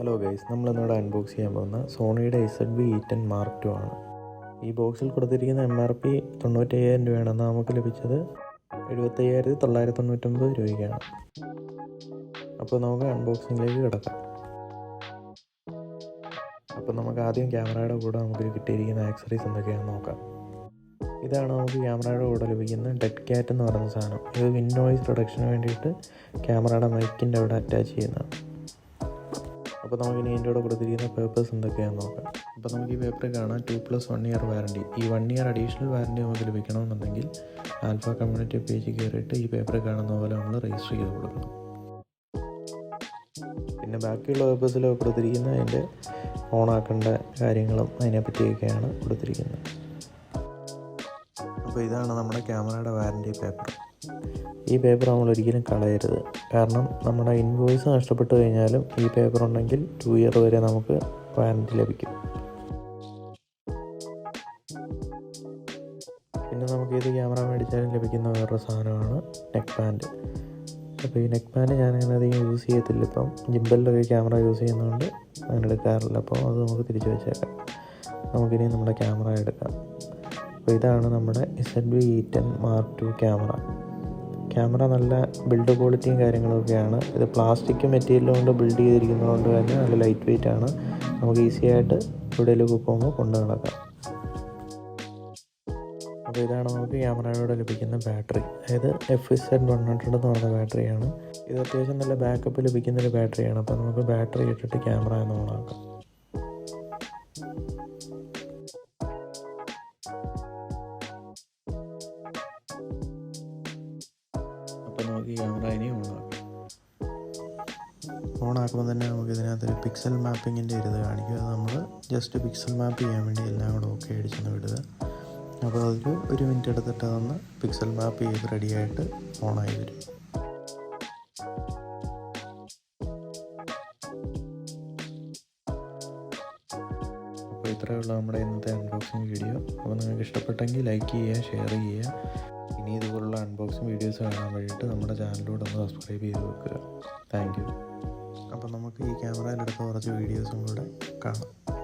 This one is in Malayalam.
ഹലോ ഗൈസ് നമ്മളിന്നിവിടെ അൺബോക്സ് ചെയ്യാൻ പോകുന്ന സോണിയുടെ S B E ten mark two ആണ്. ഈ ബോക്സിൽ കൊടുത്തിരിക്കുന്ന എം ആർ പി തൊണ്ണൂറ്റയ്യായിരം രൂപയാണ് എന്നാൽ നമുക്ക് ലഭിച്ചത്. എഴുപത്തയ്യായിരത്തി തൊള്ളായിരത്തി തൊണ്ണൂറ്റൊമ്പത് രൂപയ്ക്കാണ്. അപ്പോൾ നമുക്ക് അൺബോക്സിങ്ങിലേക്ക് കിടക്കാം. അപ്പോൾ നമുക്ക് ആദ്യം ക്യാമറയുടെ കൂടെ നമുക്ക് കിട്ടിയിരിക്കുന്ന ആക്സറീസ് എന്തൊക്കെയാണെന്ന് നോക്കാം. ഇതാണ് നമുക്ക് ക്യാമറയുടെ കൂടെ ലഭിക്കുന്ന ഡെഡ് ക്യാറ്റ് എന്ന് പറയുന്ന സാധനം. ഇത് വിൻ നോയിസ് പ്രൊഡക്ഷന് വേണ്ടിയിട്ട് ക്യാമറയുടെ മൈക്കിന്റെ അവിടെ അറ്റാച്ച് ചെയ്യുന്നതാണ്. അപ്പോൾ നമുക്ക് ഇനി ഇതിന്റെ കൂടെ കൊടുത്തിരിക്കുന്ന പേപ്പേഴ്സ് എന്തൊക്കെയാണെന്ന് നോക്കാം. അപ്പോൾ നമുക്ക് ഈ പേപ്പർ കാണാം. Two plus one year warranty ഈ വൺ ഇയർ അഡീഷണൽ വാറണ്ടി നമുക്ക് ലഭിക്കണമെന്നുണ്ടെങ്കിൽ ആൽഫ കമ്മ്യൂണിറ്റി പേജ് കയറിയിട്ട് ഈ പേപ്പർ കാണുന്ന പോലെ നമ്മൾ രജിസ്റ്റർ ചെയ്ത് കൊടുക്കണം. പിന്നെ ബാക്കിയുള്ള പേപ്പേഴ്സിൽ കൊടുത്തിരിക്കുന്ന അതിന്റെ ഓണാക്കേണ്ട കാര്യങ്ങളും അതിനെപ്പറ്റിയൊക്കെയാണ് കൊടുത്തിരിക്കുന്നത്. അപ്പോൾ ഇതാണ് നമ്മുടെ ക്യാമറയുടെ വാറണ്ടി പേപ്പർ ഈ പേപ്പർ നമ്മൾ ഒരിക്കലും കളയരുത്. കാരണം നമ്മുടെ ഇൻവോയ്സ് നഷ്ടപ്പെട്ടു കഴിഞ്ഞാലും ഈ പേപ്പർ ഉണ്ടെങ്കിൽ ടു ഇയർ വരെ നമുക്ക് വാറണ്ടി ലഭിക്കും. പിന്നെ നമുക്ക് ഇത് ക്യാമറ മേടിച്ചാലും ലഭിക്കുന്ന വേറൊരു സാധനമാണ് നെക്ക് പാന്റ് അപ്പോൾ ഈ നെക്ക് പാന്റ് ഞാൻ അങ്ങനെ അധികം യൂസ് ചെയ്യത്തില്ല. ഇപ്പം ജിമ്പലിലൊക്കെ ക്യാമറ യൂസ് ചെയ്യുന്നതുകൊണ്ട് അങ്ങനെ എടുക്കാറില്ല. അപ്പോൾ അത് നമുക്ക് തിരിച്ചു വെച്ചേക്കാം. നമുക്കിനി നമ്മുടെ ക്യാമറ എടുക്കാം. അപ്പോൾ ഇതാണ് നമ്മുടെ Z B E ten mark two camera camera നല്ല ബിൽഡ് ക്വാളിറ്റിയും കാര്യങ്ങളൊക്കെയാണ്. ഇത് പ്ലാസ്റ്റിക് മെറ്റീരിയൽ കൊണ്ട് ബിൽഡ് ചെയ്തിരിക്കുന്നതുകൊണ്ട് തന്നെ നല്ല ലൈറ്റ് വെയിറ്റ് ആണ്. നമുക്ക് ഈസി ആയിട്ട് എവിടെയെങ്കിലുമൊക്കെ പോകുമ്പോൾ കൊണ്ടു നടക്കാം. അപ്പോൾ ഇതാണ് നമുക്ക് ക്യാമറയോടെ ലഭിക്കുന്ന ബാറ്ററി അതായത് F S Z one hundred എന്ന് പറഞ്ഞ ബാറ്ററിയാണ് ഇത് അത്യാവശ്യം നല്ല ബാക്കപ്പ് ലഭിക്കുന്നൊരു ബാറ്ററിയാണ് അപ്പോൾ നമുക്ക് ബാറ്ററി ഇട്ടിട്ട് ക്യാമറ എന്ന് ഓണാക്കാം ഈ ക്യാമറ ഇനി ഓണാക്കാം ഓണാക്കുമ്പോൾ തന്നെ നമുക്ക് ഇതിനകത്ത് പിക്സൽ മാപ്പിങ്ങിന്റെ ഒരു ഇത് കാണിക്കും. അത് നമ്മൾ ജസ്റ്റ് പിക്സൽ മാപ്പ് ചെയ്യാൻ വേണ്ടി എല്ലാം കൂടെ ഓക്കെ അടിച്ചൊന്ന് വിടുക. അപ്പോൾ അതിൽ ഒരു മിനിറ്റ് എടുത്തിട്ട് അതൊന്ന് പിക്സൽ മാപ്പ് ചെയ്ത് റെഡിയായിട്ട് ഓണായി വരും. അപ്പോൾ ഇത്രയേ ഉള്ളൂ നമ്മുടെ ഇന്നത്തെ അൺബോക്സിങ് വീഡിയോ അപ്പോൾ നിങ്ങൾക്ക് ഇഷ്ടപ്പെട്ടെങ്കിൽ ലൈക്ക് ചെയ്യുക ഷെയർ ചെയ്യുക. ഇനി ഇതുപോലുള്ള അൺബോക്സിങ് വീഡിയോസ് കാണാൻ വേണ്ടിയിട്ട് നമ്മുടെ ചാനലിലൂടെ ഒന്ന് സബ്സ്ക്രൈബ് ചെയ്ത് വെക്കുക. താങ്ക് യു അപ്പോൾ നമുക്ക് ഈ ക്യാമറയിലെടുത്ത കുറച്ച് വീഡിയോസും കൂടെ കാണാം.